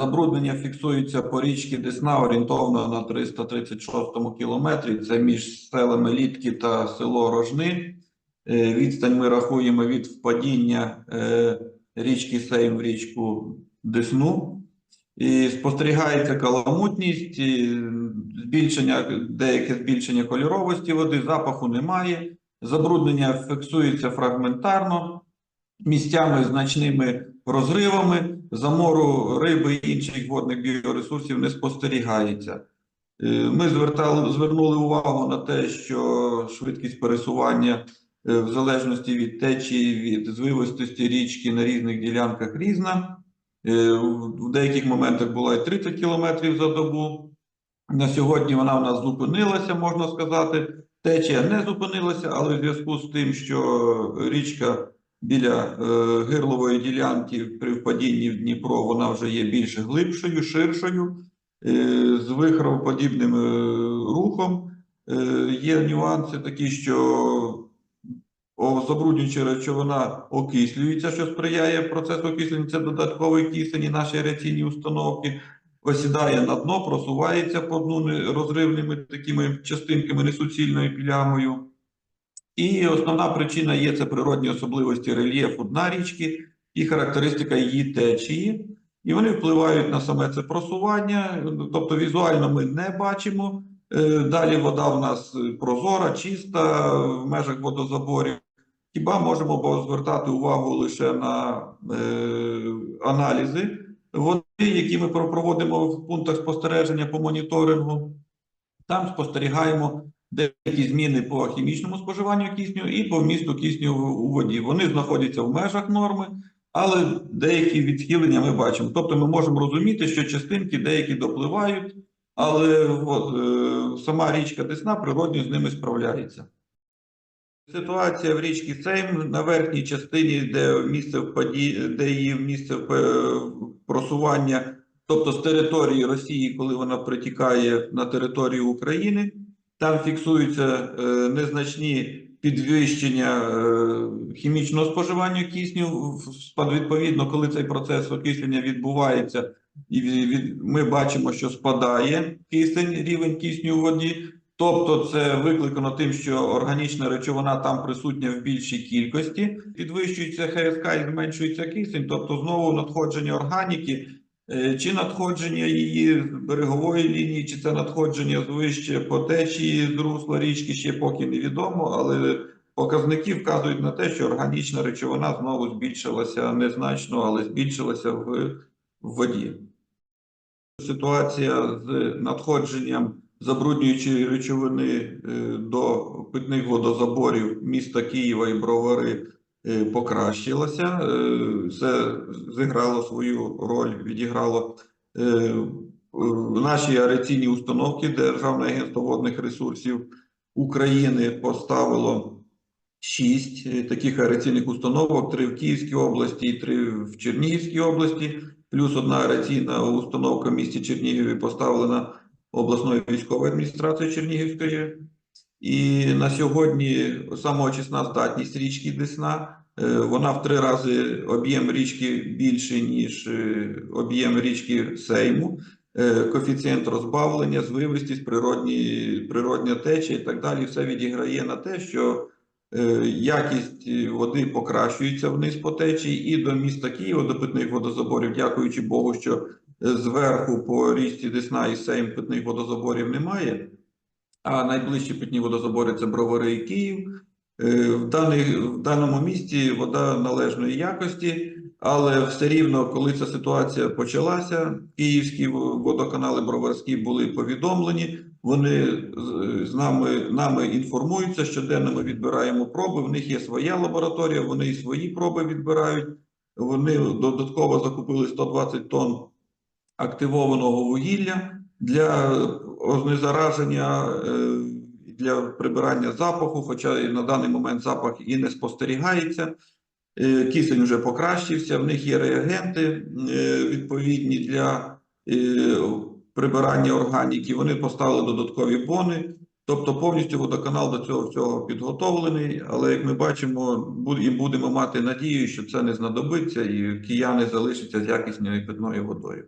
Забруднення фіксується по річці Десна орієнтовно на 336 кілометрі. Це між селами Літки та село Рожни. Е, Відстань ми рахуємо від впадіння е, річки Сейм в річку Десну. І спостерігається каламутність, збільшення, деяке збільшення кольоровості води, запаху немає. Забруднення фіксується фрагментарно, місцями значними розривами, замору риби і інших водних біоресурсів не спостерігається. Е, Ми звертали, звернули увагу на те, що швидкість пересування е, в залежності від течії, від звивистості річки на різних ділянках різна. Е, В деяких моментах була і 30 км за добу. На сьогодні вона в нас зупинилася, можна сказати. Течія не зупинилася, але в зв'язку з тим, що річка біля е, гирлової ділянки при впадінні в Дніпро вона вже є більш глибшою, ширшою, е, з вихороподібним е, рухом. Є нюанси такі, що забруднююча речовина окислюється, що сприяє процесу окислення. Це додатковий кисень і наші реаційні установки. Осідає на дно, просувається по дну розривними такими частинками, несуцільною плямою. І основна причина є це природні особливості рельєфу дна річки і характеристика її течії. І вони впливають на саме це просування, тобто візуально ми не бачимо. Е, Далі вода в нас прозора, чиста в межах водозаборів. Хіба можемо звертати увагу лише на е, аналізи води, які ми проводимо в пунктах спостереження по моніторингу. Там спостерігаємо деякі зміни по хімічному споживанню кисню і по вмісту кисню у воді. Вони знаходяться в межах норми, але деякі відхилення ми бачимо. Тобто ми можемо розуміти, що частинки деякі допливають, але от, е, сама річка Десна природньо з ними справляється. Ситуація в річці Сейм на верхній частині, де місце впаді, де її місце е, просування, тобто з території Росії, коли вона притікає на територію України, там фіксуються е, незначні підвищення е, хімічного споживання кисню. Відповідно, коли цей процес окислення відбувається, і ми бачимо, що спадає кисень, рівень кисню у воді. Тобто це викликано тим, що органічна речовина там присутня в більшій кількості, підвищується ХСК і зменшується кисень, тобто знову надходження органіки, чи надходження її берегової лінії, чи це надходження з вище по течії з русла річки, ще поки невідомо, але показники вказують на те, що органічна речовина знову збільшилася незначно, але збільшилася в, в воді. Ситуація з надходженням забруднюючої речовини е, до питних водозаборів міста Києва і Бровари е, покращилася. Е, Це зіграло свою роль, відіграло е, в наші аераційні установки Державне агентство водних ресурсів України поставило шість е, таких аераційних установок: три в Київській області, три в Чернігівській області. Плюс одна аераційна установка в місті Чернігові поставлена обласною військовою адміністрацією Чернігівської. І на сьогодні самоочисна здатність річки Десна. е, Вона в три рази об'єм річки більший, ніж е, об'єм річки Сейму. Е, Коефіцієнт розбавлення, звивистість, природні, природня течія і так далі. Все відіграє на те, що якість води покращується вниз по течії і до міста Києва, до питних водозаборів, дякуючи Богу, що зверху по річці Десна і Сейм питних водозаборів немає, а найближчі питні водозабори це Бровари і Київ. Е, В, даний, в даному місті вода належної якості, але все рівно, коли ця ситуація почалася, київські водоканали броварські були повідомлені. Вони з- з нами, нами інформуються, щоденно ми відбираємо проби. В них є своя лабораторія, вони і свої проби відбирають. Вони додатково закупили 120 тонн активованого вугілля для знезараження, е, для прибирання запаху, хоча і на даний момент запах і не спостерігається. Е, Кисень вже покращився, в них є реагенти е, відповідні для прибирання органіки. Вони поставили додаткові бони. Тобто повністю водоканал до цього всього підготовлений, але як ми бачимо, і будемо мати надію, що це не знадобиться, і кияни залишаться з якісною питною водою.